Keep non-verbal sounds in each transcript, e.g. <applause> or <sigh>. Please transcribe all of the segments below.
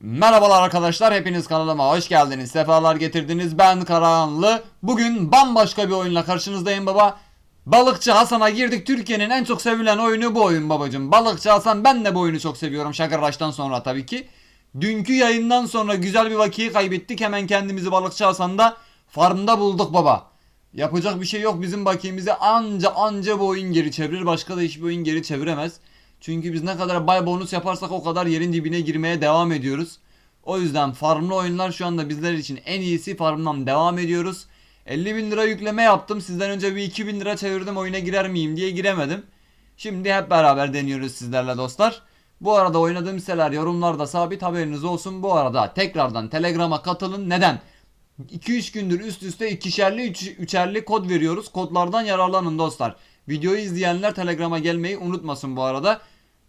Merhabalar arkadaşlar hepiniz kanalıma hoş geldiniz sefalar getirdiniz. Ben Karahanlı. Bugün bambaşka bir oyunla karşınızdayım baba. Balıkçı Hasan'a girdik. Türkiye'nin en çok sevilen oyunu bu oyun babacım Balıkçı Hasan ben de bu oyunu çok seviyorum Şakırraş'tan sonra tabii ki. Dünkü yayından sonra güzel bir vakiyi kaybettik. Hemen kendimizi Balıkçı Hasan'da farmda bulduk baba. Yapacak bir şey yok. Bizim bakiyemizi anca anca bu oyun geri çevirir. Başka da hiçbir oyun geri çeviremez çünkü biz ne kadar bay bonus yaparsak o kadar yerin dibine girmeye devam ediyoruz. O yüzden farmlı oyunlar şu anda bizler için en iyisi farmdan devam ediyoruz. 50 bin lira yükleme yaptım. Sizden önce bir 2000 lira çevirdim oyuna girer miyim diye giremedim. Şimdi hep beraber deniyoruz sizlerle dostlar. Bu arada oynadığım hisseler yorumlarda sabit haberiniz olsun. Bu arada tekrardan Telegram'a katılın. Neden? 2-3 gündür üst üste ikişerli üç, üçerli kod veriyoruz. Kodlardan yararlanın dostlar. Videoyu izleyenler Telegram'a gelmeyi unutmasın bu arada.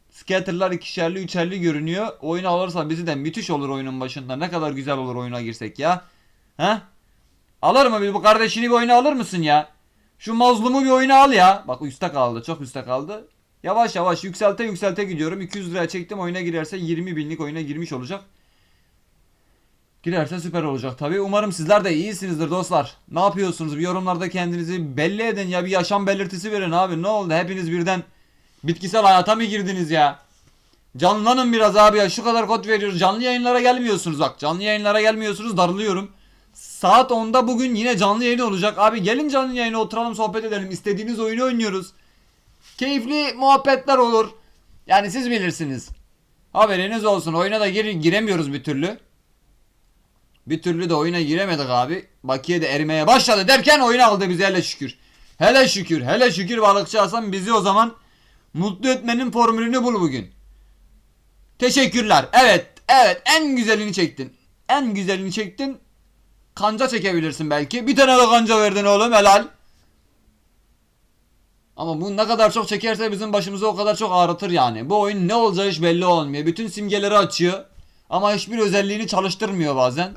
Scatter'lar ikişerli üçerli görünüyor. Oyunu alırsa bizi de müthiş olur oyunun başında. Ne kadar güzel olur oyuna girsek ya. He? Alır mı bir bu kardeşini bir oyuna alır mısın ya? Şu mazlumu bir oyuna al ya. Bak üstte kaldı. Çok üstte kaldı. Yavaş yavaş yükselte yükselte gidiyorum. 200 liraya çektim oyuna girerse 20 binlik oyuna girmiş olacak. Girerse süper olacak tabi. Umarım sizler de iyisinizdir dostlar. Ne yapıyorsunuz? Bir yorumlarda kendinizi belli edin ya. Bir yaşam belirtisi verin abi. Ne oldu? Hepiniz birden bitkisel hayata mı girdiniz ya? Canlanın biraz abi ya. Şu kadar kod veriyoruz. Canlı yayınlara gelmiyorsunuz bak. Canlı yayınlara gelmiyorsunuz. Darılıyorum. Saat 10'da bugün yine canlı yayın olacak. Abi gelin canlı yayına oturalım sohbet edelim. İstediğiniz oyunu oynuyoruz. Keyifli muhabbetler olur. Yani siz bilirsiniz. Haberiniz olsun. Oyuna da gir giremiyoruz bir türlü. Bir türlü de oyuna giremedik abi. Bakiye de erimeye başladı derken oyunu aldı bizi hele şükür. Hele şükür, hele şükür balıkçı Hasan bizi o zaman mutlu etmenin formülünü bul bugün. Teşekkürler. Evet, evet en güzelini çektin. En güzelini çektin. Kanca çekebilirsin belki. Bir tane de kanca verdin oğlum helal. Ama bu ne kadar çok çekerse bizim başımıza o kadar çok ağrıtır yani. Bu oyun ne olacağı hiç belli olmuyor. Bütün simgeleri açıyor. Ama hiçbir özelliğini çalıştırmıyor bazen.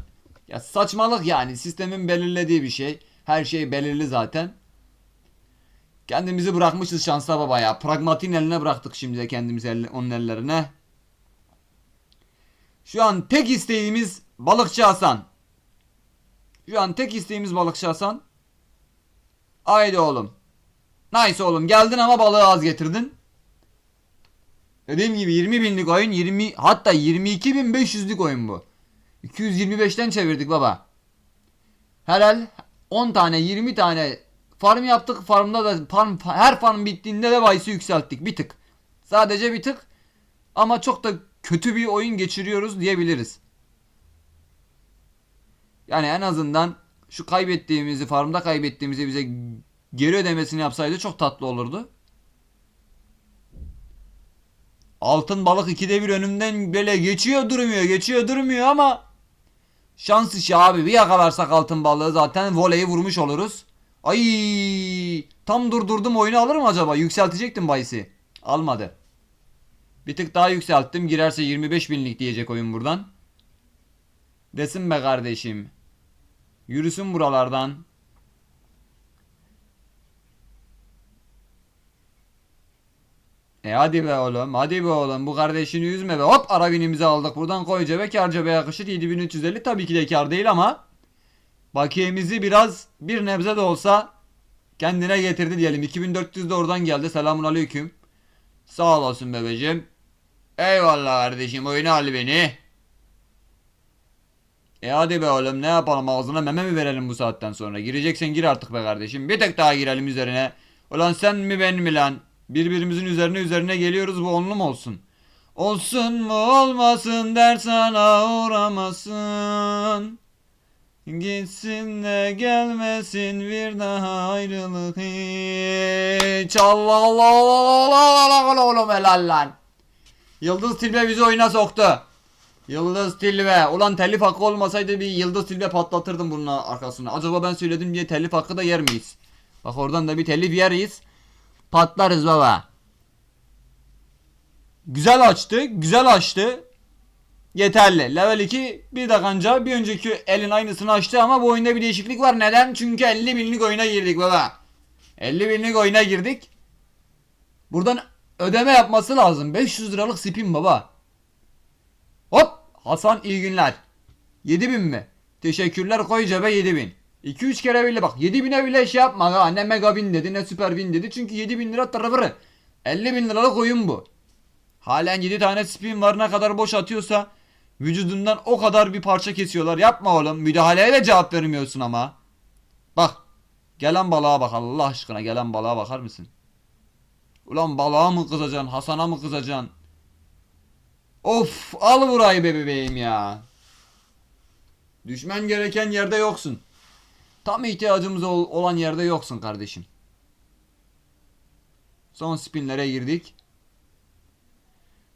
Ya saçmalık yani sistemin belirlediği bir şey. Her şey belirli zaten. Kendimizi bırakmışız şansa baba ya. Pragmatiğin eline bıraktık şimdi de kendimizi elle- onun ellerine. Şu an tek isteğimiz balıkçı Hasan. Şu an tek isteğimiz balıkçı Hasan. Haydi oğlum. Nice oğlum geldin ama balığı az getirdin. Dediğim gibi 20 binlik oyun 20 hatta 22.500'lük oyun bu. 225'ten çevirdik baba. Helal 10 tane 20 tane farm yaptık. Farmda da farm, her farm bittiğinde de bayısı yükselttik bir tık. Sadece bir tık ama çok da kötü bir oyun geçiriyoruz diyebiliriz. Yani en azından şu kaybettiğimizi farmda kaybettiğimizi bize geri ödemesini yapsaydı çok tatlı olurdu. Altın balık ikide bir önümden böyle geçiyor durmuyor geçiyor durmuyor ama şans işi abi bir yakalarsak altın balığı zaten voleyi vurmuş oluruz. Ay tam durdurdum oyunu alır mı acaba yükseltecektim bayisi almadı. Bir tık daha yükselttim girerse 25 binlik diyecek oyun buradan. Desin be kardeşim. Yürüsün buralardan. E hadi be oğlum hadi be oğlum. Bu kardeşini üzme be. Hop ara binimizi aldık. Buradan koy cebe. Kar cebe yakışır. 7350 tabii ki de kar değil ama bakiyemizi biraz bir nebze de olsa kendine getirdi diyelim. 2400 de oradan geldi. Selamun aleyküm. Sağ olasın bebeciğim. Eyvallah kardeşim oyunu al beni. E hadi be oğlum ne yapalım? Ağzına meme mi verelim bu saatten sonra? Gireceksen gir artık be kardeşim. Bir tek daha girelim üzerine. Ulan sen mi ben mi lan Birbirimizin üzerine üzerine geliyoruz bu onlu mu olsun? Olsun mu olmasın dersana uğramasın. Gitsin de gelmesin bir daha ayrılık hiç. Allah Allah Allah Allah Allah Allah oğlum helal lan. Yıldız Tilbe bizi oyuna soktu. Yıldız Tilbe. Ulan telif hakkı olmasaydı bir Yıldız Tilbe patlatırdım bunun arkasına. Acaba ben söyledim diye telif hakkı da yer miyiz? Bak oradan da bir telif yeriz. Patlarız baba. Güzel açtı. Güzel açtı. Yeterli. Level 2 bir dakanca bir önceki elin aynısını açtı ama bu oyunda bir değişiklik var. Neden? Çünkü 50 binlik oyuna girdik baba. 50 binlik oyuna girdik. Buradan ödeme yapması lazım. 500 liralık spin baba. Hop. Hasan iyi günler. 7000 mi? Teşekkürler koy cebe 7000. 2-3 kere bile bak 7000'e bile şey yapma ha. Ne mega win dedi ne süper win dedi. Çünkü 7000 lira tarafırı. 50 bin liralık oyun bu. Halen 7 tane spin var ne kadar boş atıyorsa vücudundan o kadar bir parça kesiyorlar. Yapma oğlum. Müdahaleye de cevap vermiyorsun ama. Bak. Gelen balığa bak Allah aşkına gelen balığa bakar mısın? Ulan balığa mı kızacaksın? Hasan'a mı kızacaksın? Of al burayı be bebeğim ya. Düşmen gereken yerde yoksun. Tam ihtiyacımız ol- olan yerde yoksun kardeşim. Son spinlere girdik.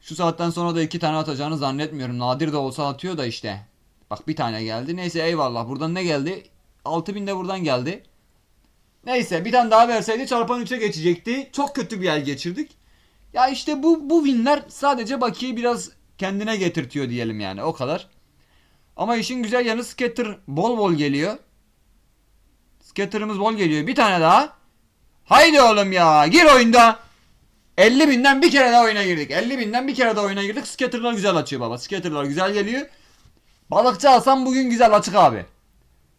Şu saatten sonra da iki tane atacağını zannetmiyorum. Nadir de olsa atıyor da işte. Bak bir tane geldi. Neyse eyvallah. Buradan ne geldi? 6000 de buradan geldi. Neyse bir tane daha verseydi çarpan 3'e geçecekti. Çok kötü bir el geçirdik. Ya işte bu bu winler sadece Baki'yi biraz kendine getirtiyor diyelim yani o kadar. Ama işin güzel yanı scatter bol bol geliyor. Scatter'ımız bol geliyor. Bir tane daha. Haydi oğlum ya gir oyunda. 50 binden bir kere daha oyuna girdik. 50 binden bir kere daha oyuna girdik. Scatter'lar güzel açıyor baba. Scatter'lar güzel geliyor. Balıkçı Hasan bugün güzel açık abi.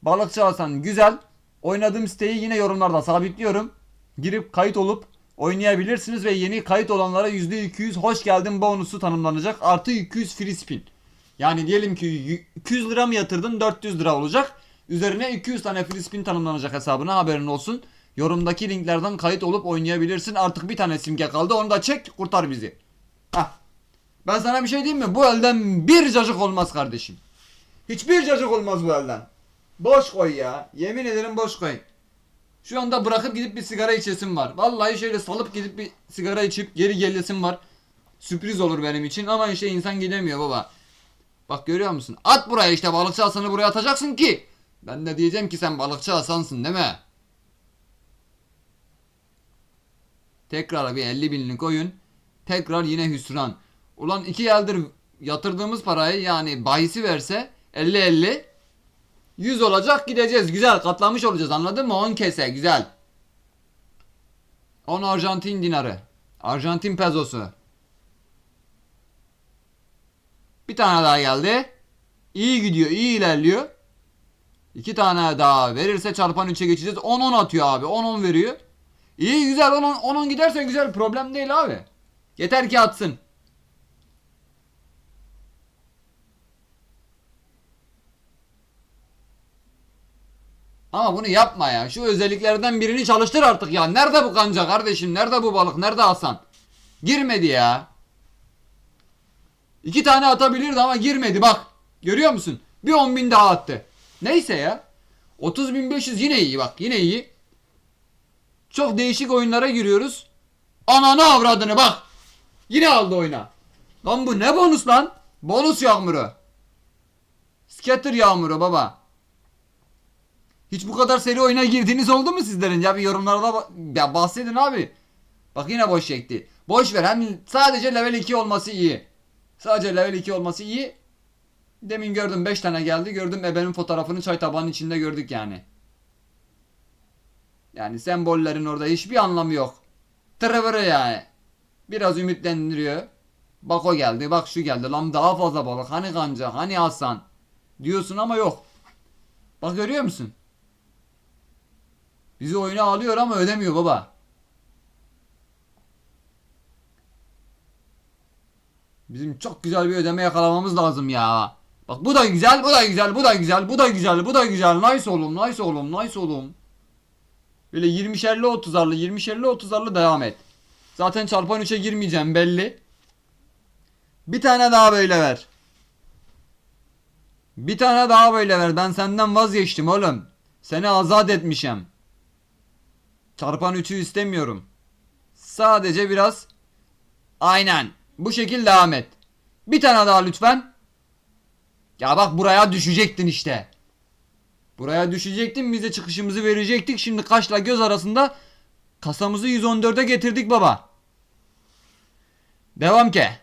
Balıkçı Hasan güzel. Oynadığım siteyi yine yorumlarda sabitliyorum. Girip kayıt olup oynayabilirsiniz ve yeni kayıt olanlara %200 hoş geldin bonusu tanımlanacak. Artı 200 free spin. Yani diyelim ki 200 lira mı yatırdın 400 lira olacak. Üzerine 200 tane free spin tanımlanacak hesabına haberin olsun. Yorumdaki linklerden kayıt olup oynayabilirsin. Artık bir tane simge kaldı onu da çek kurtar bizi. Hah. Ben sana bir şey diyeyim mi? Bu elden bir cacık olmaz kardeşim. Hiçbir cacık olmaz bu elden. Boş koy ya. Yemin ederim boş koy. Şu anda bırakıp gidip bir sigara içesim var. Vallahi şöyle salıp gidip bir sigara içip geri gelesim var. Sürpriz olur benim için ama işte insan gidemiyor baba. Bak görüyor musun? At buraya işte balıkçı Hasan'ı buraya atacaksın ki. Ben de diyeceğim ki sen balıkçı Hasan'sın değil mi? Tekrar bir 50 binlik oyun. Tekrar yine hüsran. Ulan iki yıldır yatırdığımız parayı yani bahisi verse 50-50 100 olacak gideceğiz. Güzel katlamış olacağız anladın mı? 10 kese güzel. 10 Arjantin dinarı. Arjantin pezosu. Bir tane daha geldi. İyi gidiyor, iyi ilerliyor. İki tane daha verirse çarpan 3'e geçeceğiz. 10-10 atıyor abi. 10-10 veriyor. İyi güzel 10-10 10-10 giderse güzel problem değil abi. Yeter ki atsın. Ama bunu yapma ya. Şu özelliklerden birini çalıştır artık ya. Nerede bu kanca kardeşim? Nerede bu balık? Nerede Hasan? Girmedi ya. İki tane atabilirdi ama girmedi bak. Görüyor musun? Bir 10 bin daha attı. Neyse ya. 30.500 yine iyi bak. Yine iyi. Çok değişik oyunlara giriyoruz. Ananı avradını bak. Yine aldı oyuna. Lan bu ne bonus lan? Bonus yağmuru. Scatter yağmuru baba. Hiç bu kadar seri oyuna girdiğiniz oldu mu sizlerin? Ya bir yorumlarda ya bahsedin abi. Bak yine boş çekti. Boş ver. Hem sadece level 2 olması iyi. Sadece level 2 olması iyi. Demin gördüm 5 tane geldi. Gördüm ebenin fotoğrafını çay tabağının içinde gördük yani. Yani sembollerin orada hiçbir anlamı yok. Tırıvırı yani. Biraz ümitlendiriyor. Bak o geldi, bak şu geldi. Lan daha fazla balık. Hani kanca, hani Hasan. Diyorsun ama yok. Bak görüyor musun? Bizi oyuna alıyor ama ödemiyor baba. Bizim çok güzel bir ödeme yakalamamız lazım ya. Bak bu da güzel, bu da güzel, bu da güzel, bu da güzel, bu da güzel. Nice oğlum, nice oğlum, nice oğlum. Böyle 20'şerli 30'arlı, 20'şerli 30'arlı devam et. Zaten çarpan 3'e girmeyeceğim belli. Bir tane daha böyle ver. Bir tane daha böyle ver. Ben senden vazgeçtim oğlum. Seni azat etmişim. Çarpan 3'ü istemiyorum. Sadece biraz aynen bu şekil devam et. Bir tane daha lütfen. Ya bak buraya düşecektin işte. Buraya düşecektin biz de çıkışımızı verecektik. Şimdi kaşla göz arasında kasamızı 114'e getirdik baba. Devam ke.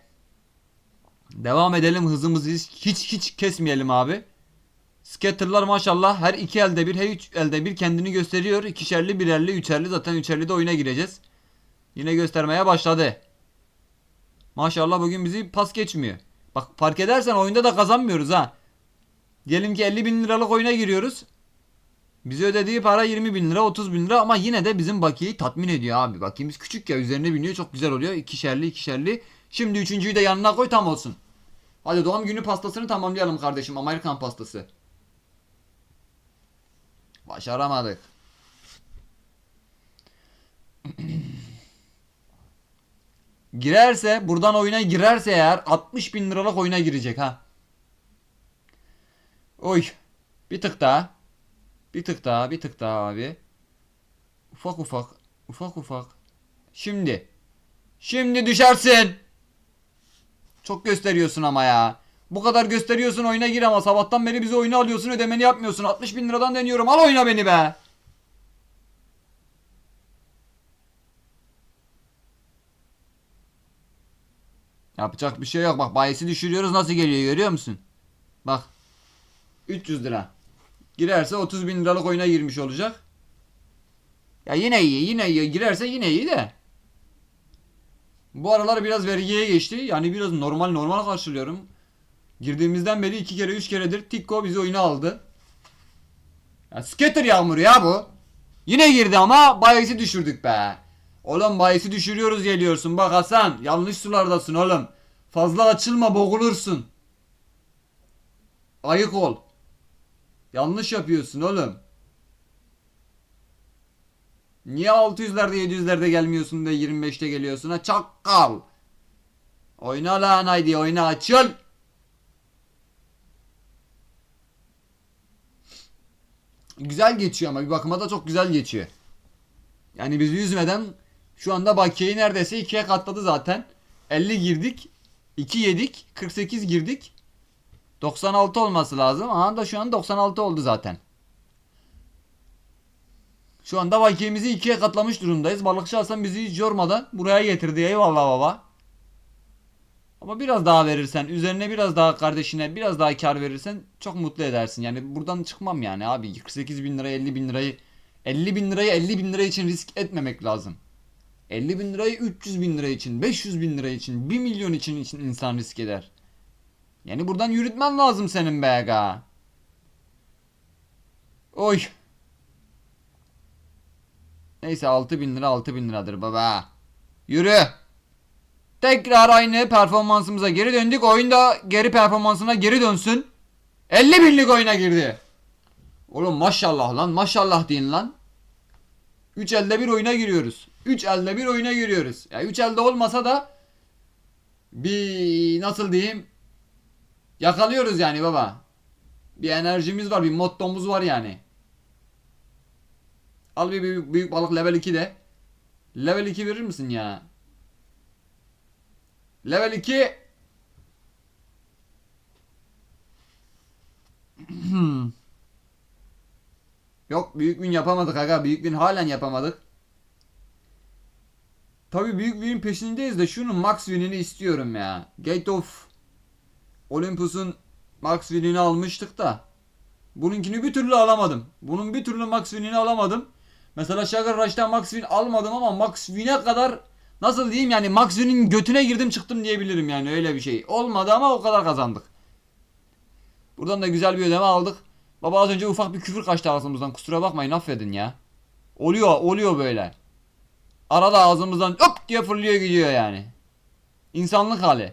Devam edelim hızımızı hiç hiç, kesmeyelim abi. Scatter'lar maşallah her iki elde bir her üç elde bir kendini gösteriyor. İkişerli, birerli, üçerli zaten üçerli de oyuna gireceğiz. Yine göstermeye başladı. Maşallah bugün bizi pas geçmiyor. Bak fark edersen oyunda da kazanmıyoruz ha. Diyelim ki 50 bin liralık oyuna giriyoruz. Bize ödediği para 20 bin lira 30 bin lira ama yine de bizim bakiyeyi tatmin ediyor abi. Bakiyemiz küçük ya üzerine biniyor çok güzel oluyor. İkişerli ikişerli. Şimdi üçüncüyü de yanına koy tam olsun. Hadi doğum günü pastasını tamamlayalım kardeşim. Amerikan pastası. Başaramadık. Girerse buradan oyuna girerse eğer 60 bin liralık oyuna girecek ha. Oy. Bir tık daha. Bir tık daha bir tık daha abi. Ufak ufak. Ufak ufak. Şimdi. Şimdi düşersin. Çok gösteriyorsun ama ya. Bu kadar gösteriyorsun oyuna gir ama sabahtan beri bizi oyuna alıyorsun ödemeni yapmıyorsun. 60 bin liradan deniyorum al oyna beni be. Yapacak bir şey yok bak bayisi düşürüyoruz nasıl geliyor görüyor musun? Bak 300 lira. Girerse 30 bin liralık oyuna girmiş olacak. Ya yine iyi yine iyi girerse yine iyi de. Bu aralar biraz vergiye geçti. Yani biraz normal normal karşılıyorum. Girdiğimizden beri iki kere üç keredir Tikko bizi oyuna aldı. Ya scatter yağmuru ya bu. Yine girdi ama bayisi düşürdük be. Oğlum bayisi düşürüyoruz geliyorsun. Bak Hasan yanlış sulardasın oğlum. Fazla açılma boğulursun. Ayık ol. Yanlış yapıyorsun oğlum. Niye 600'lerde 700'lerde gelmiyorsun da 25'te geliyorsun ha çakal. Oyna lan haydi oyna açıl. Güzel geçiyor ama bir bakıma da çok güzel geçiyor. Yani bizi üzmeden şu anda bakiyeyi neredeyse ikiye katladı zaten. 50 girdik. 2 yedik. 48 girdik. 96 olması lazım. Aha da şu an 96 oldu zaten. Şu anda bakiyemizi ikiye katlamış durumdayız. Balıkçı Hasan bizi hiç yormadan buraya getirdi. Eyvallah baba. Ama biraz daha verirsen, üzerine biraz daha kardeşine biraz daha kar verirsen çok mutlu edersin. Yani buradan çıkmam yani abi. 48 bin liraya 50 bin lirayı 50 bin lirayı 50 bin lira için risk etmemek lazım. 50 bin lirayı 300 bin lira için, 500 bin lira için, 1 milyon için, için insan risk eder. Yani buradan yürütmen lazım senin be aga. Oy. Neyse 6000 bin lira 6000 bin liradır baba. Yürü. Tekrar aynı performansımıza geri döndük. Oyunda geri performansına geri dönsün. 50 binlik oyuna girdi. Oğlum maşallah lan maşallah deyin lan. 3 elde bir oyuna giriyoruz. 3 elde bir oyuna giriyoruz. Ya 3 elde olmasa da bir nasıl diyeyim yakalıyoruz yani baba. Bir enerjimiz var, bir mottomuz var yani. Al bir büyük, büyük balık level 2 de. Level 2 verir misin ya? Level 2 <clears throat> Yok büyük win yapamadık aga. Büyük win halen yapamadık. Tabi büyük win'in peşindeyiz de şunun max win'ini istiyorum ya. Gate of Olympus'un max win'ini almıştık da. Bununkini bir türlü alamadım. Bunun bir türlü max win'ini alamadım. Mesela Sugar Rush'tan max win almadım ama max win'e kadar nasıl diyeyim yani max win'in götüne girdim çıktım diyebilirim yani öyle bir şey. Olmadı ama o kadar kazandık. Buradan da güzel bir ödeme aldık. Baba az önce ufak bir küfür kaçtı ağzımızdan. Kusura bakmayın affedin ya. Oluyor oluyor böyle. Arada ağzımızdan hop diye fırlıyor gidiyor yani. İnsanlık hali.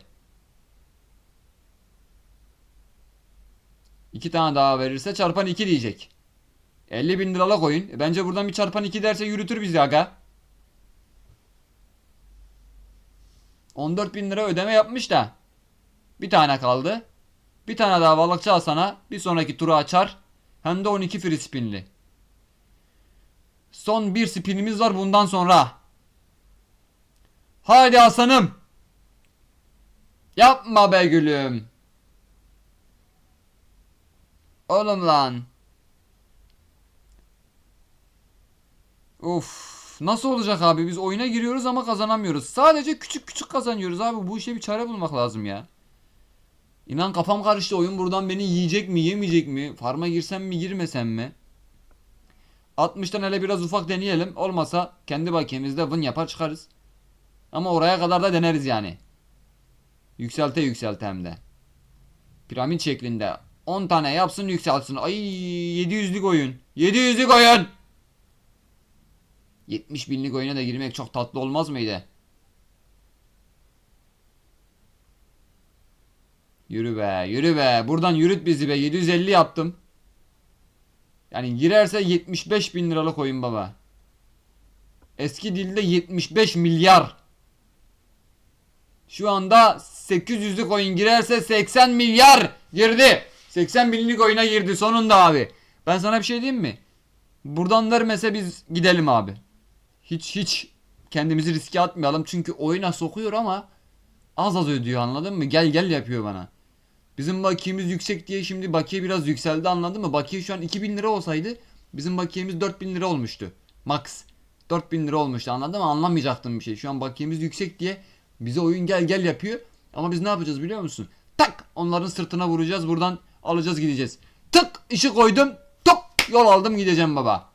İki tane daha verirse çarpan iki diyecek. 50 bin liralık oyun. E bence buradan bir çarpan iki derse yürütür bizi aga. 14 bin lira ödeme yapmış da. Bir tane kaldı. Bir tane daha balıkçı Hasan'a bir sonraki turu açar. Hem de 12 free spinli. Son bir spinimiz var bundan sonra. Haydi Hasan'ım. Yapma be gülüm. Oğlum lan. Uf, nasıl olacak abi? Biz oyuna giriyoruz ama kazanamıyoruz. Sadece küçük küçük kazanıyoruz abi. Bu işe bir çare bulmak lazım ya. İnan kafam karıştı. Oyun buradan beni yiyecek mi, yemeyecek mi? Farma girsem mi, girmesem mi? 60'tan hele biraz ufak deneyelim. Olmasa kendi bakiyemizde win yapar çıkarız. Ama oraya kadar da deneriz yani. Yükselte yükselte hem de. Piramit şeklinde. 10 tane yapsın yükselsin. Ay 700'lük oyun. 700'lük oyun. 70 binlik oyuna da girmek çok tatlı olmaz mıydı? Yürü be yürü be. Buradan yürüt bizi be. 750 yaptım. Yani girerse 75 bin liralık oyun baba. Eski dilde 75 milyar. Şu anda 800'lük oyun girerse 80 milyar girdi. 80 binlik oyuna girdi sonunda abi. Ben sana bir şey diyeyim mi? Buradan vermese biz gidelim abi. Hiç hiç kendimizi riske atmayalım. Çünkü oyuna sokuyor ama az az ödüyor anladın mı? Gel gel yapıyor bana. Bizim bakiyemiz yüksek diye şimdi bakiye biraz yükseldi anladın mı? Bakiye şu an 2000 lira olsaydı bizim bakiyemiz 4000 lira olmuştu. Max. 4000 lira olmuştu anladın mı? Anlamayacaktım bir şey. Şu an bakiyemiz yüksek diye bize oyun gel gel yapıyor. Ama biz ne yapacağız biliyor musun? Tak onların sırtına vuracağız buradan alacağız gideceğiz. Tık işi koydum tok yol aldım gideceğim baba.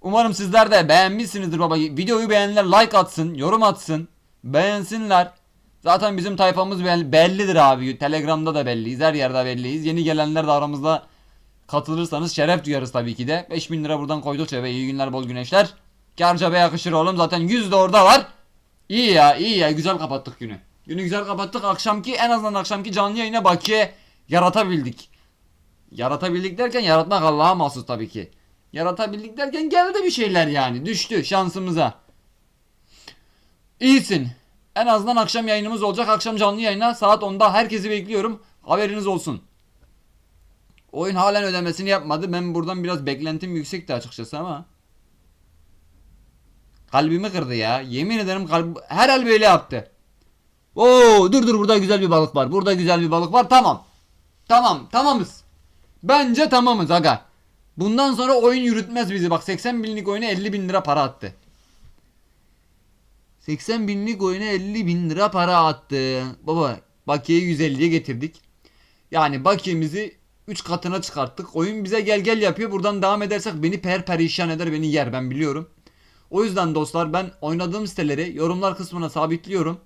Umarım sizler de beğenmişsinizdir baba. Videoyu beğenenler like atsın, yorum atsın, beğensinler. Zaten bizim tayfamız belli- bellidir abi. Telegram'da da belliyiz, her yerde belliyiz. Yeni gelenler de aramızda katılırsanız şeref duyarız tabii ki de. 5000 lira buradan koyduk cebe. İyi günler, bol güneşler. Karca be yakışır oğlum. Zaten 100 de orada var. İyi ya, iyi ya. Güzel kapattık günü. Günü güzel kapattık. Akşamki en azından akşamki canlı yayına bakiye yaratabildik. Yaratabildik derken yaratmak Allah'a mahsus tabii ki. Yaratabildik derken geldi bir şeyler yani. Düştü şansımıza. İyisin. En azından akşam yayınımız olacak. Akşam canlı yayına saat 10'da herkesi bekliyorum. Haberiniz olsun. Oyun halen ödemesini yapmadı. Ben buradan biraz beklentim yüksekti açıkçası ama. Kalbimi kırdı ya. Yemin ederim kalb herhal böyle yaptı. Oo dur dur burada güzel bir balık var. Burada güzel bir balık var. Tamam. Tamam tamamız. Bence tamamız aga. Bundan sonra oyun yürütmez bizi. Bak 80 binlik oyuna 50 bin lira para attı. 80 binlik oyuna 50 bin lira para attı. Baba bakiyeyi 150'ye getirdik. Yani bakiyemizi 3 katına çıkarttık. Oyun bize gel gel yapıyor. Buradan devam edersek beni per perişan eder beni yer ben biliyorum. O yüzden dostlar ben oynadığım siteleri yorumlar kısmına sabitliyorum.